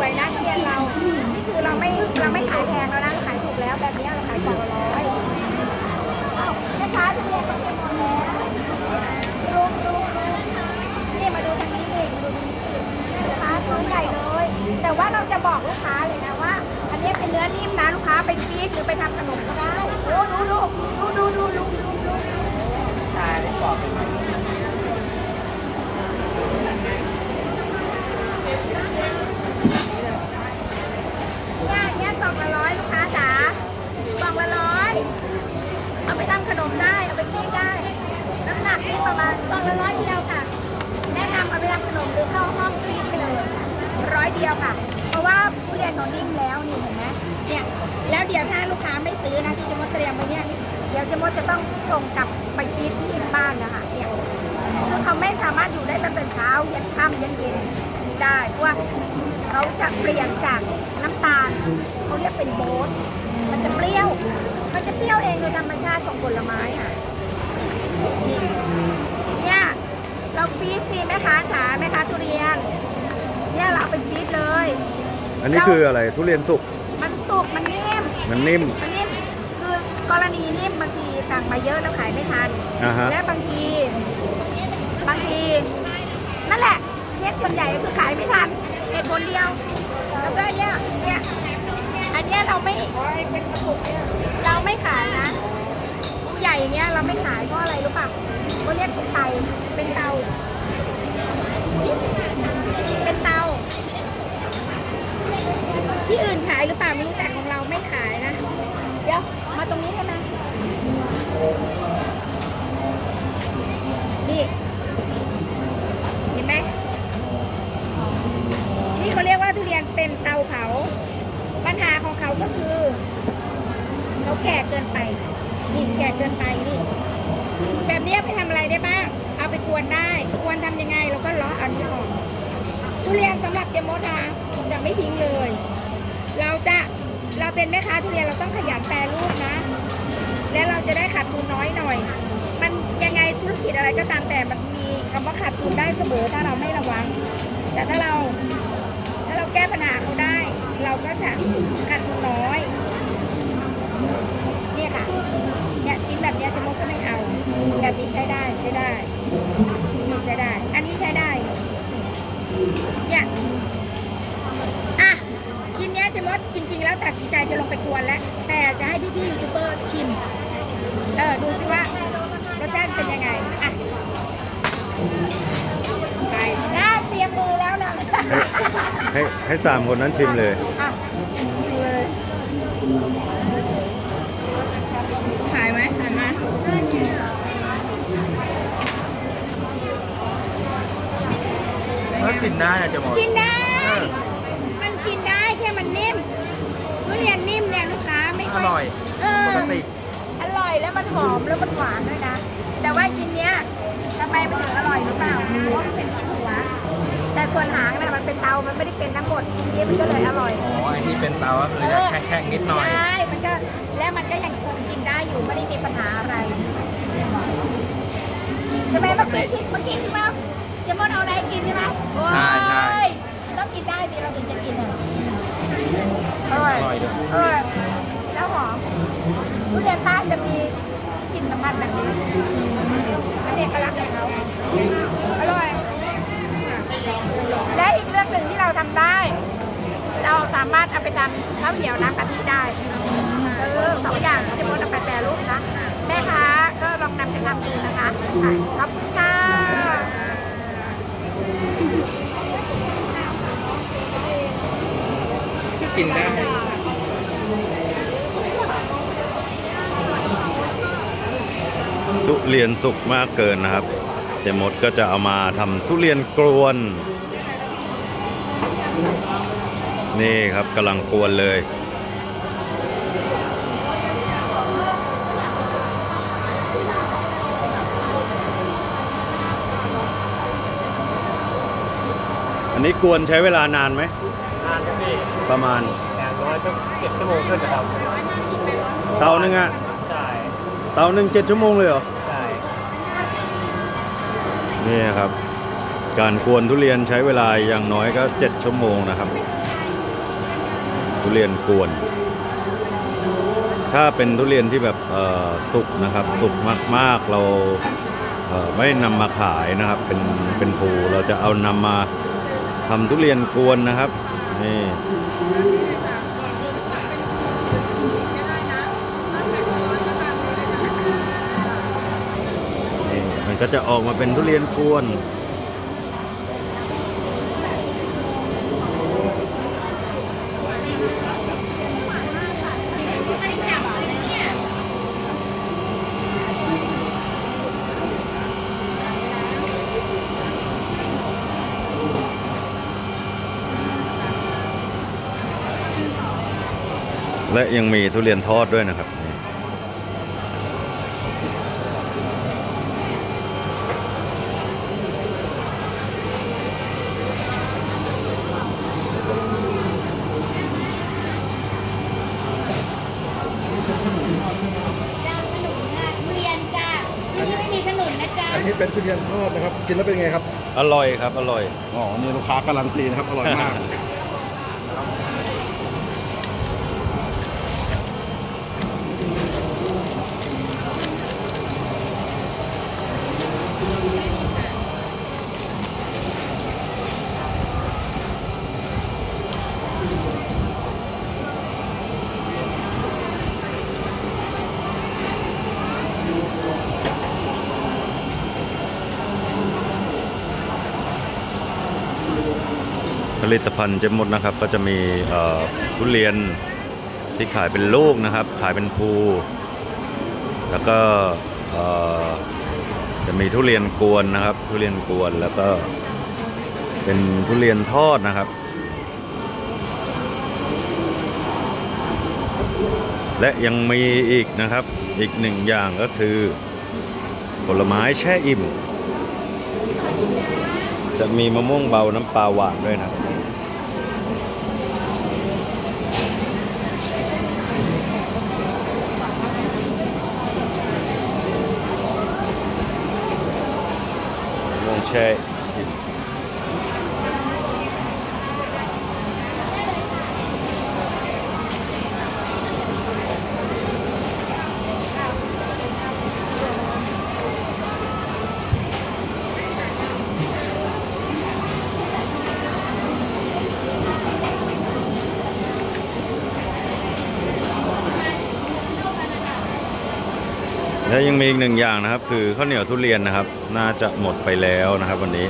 วยนะทุเรียนเรานี่คือเราไม่เราไม่ขายแพงแล้วนะเราขายถูกแล้วแบบนี้เราขายกล่องละร้อยเอ้าแม่ค้าทุเรียนก็เป็นหมดแล้วดูดูนี่มาดูทางนี้นี่มาดูทางนี้ลูกค้าตัวใหญ่เลย แต่ว่าเราจะบอกลูกค้าเลยนะว่า อันนี้เป็นเนื้อนิ่มนะลูกค้าไปฟีดหรือไปทำขนมก็ได้โอ้ดูดูดูดูดูดูดูดูชายได้กรอบเป็นไหม เนี่ยเนี่ยกล่องละร้อยลูกค้าจ๋ากล่องละร้อยเอาไปทำขนมได้ เอาไปปิ้งได้ น้ำหนักนี่ประมาณกล่องละร้อยเดียวค่ะ แนะนำเอาไปทำขนมหรือเข้าห้องฟรีไปเลยร้อยเดียวค่ะ เพราะว่าทุเรียนเขานิ่ม แล้วนี่เห็นไหมเนี่ยแล้วเดี๋ยวถ้าลูกค้าไม่ซื้อนะที่เจะมดเตรียมไว้เนี่ยเดี๋ยวเจะมดจะต้องส่งกลับไปฟีดที่บ้านนะคะเนี่ยคือเขาไม่สามารถอยู่ได้ตั้งแต่เช้ายันค่ำยันเย็นได้เพราะว่าเขาจะเปลี่ยนจากน้ำตาลเขาเรียกเป็นโบ๊ทมันจะเปรี้ยว มันจะเปรี้ยวเองโดยธรรมชาติของผลไม้อะนี่เนี่ยเราฟีดสิแม่ค้าจ๋าแม่ค้าทุเรียน เนี่ยเราเอาไปฟีดเลย อันนี้คืออะไรทุเรียนสุก มันสุกมันนิ่ม มันนิ่ม มันนิ่ม คือกรณีนิ่มบางทีสั่งมาเยอะแล้วขายไม่ทัน อ่าฮะ และบางที บางที นั่นแหละเคสส่วนใหญ่ก็คือขายไม่ทันเหตุผลเดียว แล้วก็เนี่ยเนี่ยอันเนี้ยเราไม่เราไม่ขายนะผู้ใหญ่อย่างเงี้ยเราไม่ขายเพราะอะไรรู้ป่ะเขาเรียกเป็นไตเป็นเตา เป็นเตา ที่อื่นขายหรือเปล่าไม่รู้แต่ของเราไม่ขายนะ เดี๋ยวมาตรงนี้ได้ไหมนี่เห็นไหมนี่เขาเรียกว่าทุเรียนเป็นเตาเผา ปัญหาของเขาก็คือเขาแก่เกินไปนี่แก่เกินไปนี่แบบนี้ไปทำอะไรได้บ้าง เอาไปกวนได้กวนทำยังไงเราก็ล้ออันนี้ออกทุเรียนสำหรับเจมดาจะไม่ทิ้งเลย เราจะเราเป็นแม่ค้าทุเรียนเราต้องขยันแปรรูปนะ และเราจะได้ขาดทุนน้อยหน่อย มันยังไงธุรกิจอะไรก็ตามแต่มันมีคำว่าขาดทุนได้เสมอถ้าเราไม่ระวัง แต่ถ้าเราถ้าเราแก้ปัญหาเขาได้ เราก็จะขาดทุนน้อย เนี่ยค่ะเนี่ยชิ้นแบบเนี้ยเจะมดก็ไม่เอาแบบนี้ใช้ได้ใช้ได้ นี่ใช้ได้ อันนี้ใช้ได้ เนี่ย อะ ชิ้น เนี้ยเจะมดจริง ๆ แล้วตัดสินใจจะลงไปกวนแล้ว แต่จะให้พี่ๆยูทูบเบอร์ชิม เออดูสิว่ารสชาติเป็นยังไง อะไปน่าเตรียมมือแล้วนะให้ให้สามคนนั้นชิมเลย อะเลยขายไหมขายไหมก็กินได้นะจะบอกกินได้ มันกินได้แค่มันนิ่มทุเรียนนิ่มเนี่ยลูกค้าไม่อค่อยร่อยเออปกติอร่อยแล้วมันหอมแล้วมันหวานด้วยนะ แต่ว่าชิ้นเนี้ยทำไมมันถึงอร่อยหรือเปล่าเพราะมันเป็นชิ้นหัว แต่ส่วนหางเนี่ยมันเป็นเตา มันไม่ได้เป็นทั้งหมดชิ้นนี้มันก็เลยอร่อย อ๋อไอ้ที่เป็นเตาก็คือจะแข็งๆนิดหน่อย ใช่ มันก็และมันก็ยังคงกินได้อยู่ไม่ได้มีปัญหาอะไรใช่ไหมเมื่อกี้กินเมื่อกี้ที่มาจะมดเอาอะไรให้กินใช่ไหมโอ้ ด้วยเออแล้วหอมทุเรียนบ้านจะมีกลิ่นสัมผัสแบบนี้อันนี้เอกลักษณ์ของเขาอร่อย และอีกเรื่องหนึ่งที่เราทำได้ เราสามารถเอาไปทำข้าวเหนียวน้ำกะทิได้เออสองอย่างที่จะมดเอาไปแปรรูปนะแม่ค้าก็ลองนำไปทำดูนะคะขอบคุณค่ะกินได้ ทุเรียนสุกมากเกินนะครับเจมดก็จะเอามาทำทุเรียนกรวน นี่ครับกำลังกวนเลย อันนี้กวนใช้เวลานานไหมทานพี่ประมาณอย่างน้อยต้องเก็บชั่วโมงขึ้นนะครับเตาหนึงอะใช่ เตาหนึ่งเจ็ดชั่วโมงเลยเหรอ ใช่นี่นะครับ การกวนทุเรียนใช้เวลาอย่างน้อยก็7ชั่วโมงนะครับ ทุเรียนกวน ถ้าเป็นทุเรียนที่แบบเอ่อสุกนะครับ สุกมากๆเราเอ่อไม่นำมาขายนะครับ เป็นเป็นภูเราจะเอานำมาทำทุเรียนกวนนะครับนี่นี่มัน ก็จะออกมาเป็นทุเรียนกวน และยังมีทุเรียนทอดด้วยนะครับ ที่นี่ไม่มีขนุนนะจ๊ะอันนี้เป็นทุเรียนทอดนะครับ กินแล้วเป็นไงครับ อร่อยครับ อร่อย อ๋อ นี่ลูกค้าการันตีนะครับ อร่อยมาก ลิตภัณฑ์เจมมดนะครับ ก็จะมีทุเรียนที่ขายเป็นลูกนะครับ ขายเป็นภูแล้วก็จะมีทุเรียนกวนนะครับ ทุเรียนกวนแล้วก็เป็นทุเรียนทอดนะครับ และยังมีอีกนะครับอีกหนึ่งอย่างก็คือผลไม้แช่อิ่ม จะมีมะม่วงเบาน้ำปลาหวานด้วยนะครับ ม และยังมีอีกหนึ่งอย่างนะครับ คือข้าวเหนียวทุเรียนนะครับ น่าจะหมดไปแล้วนะครับ วันนี้